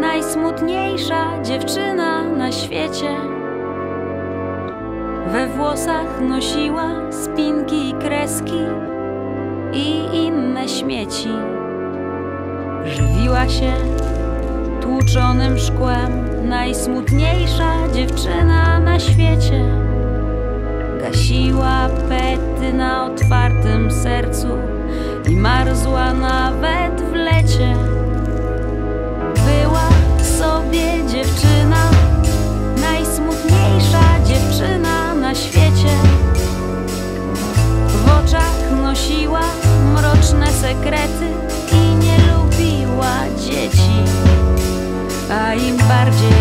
najsmutniejsza dziewczyna na świecie. We włosach nosiła spinki i kreski i inne śmieci. Żywiła się tłuczonym szkłem, najsmutniejsza dziewczyna na świecie. Gasiła pety na otwartym sercu i marzła nawet im bardziej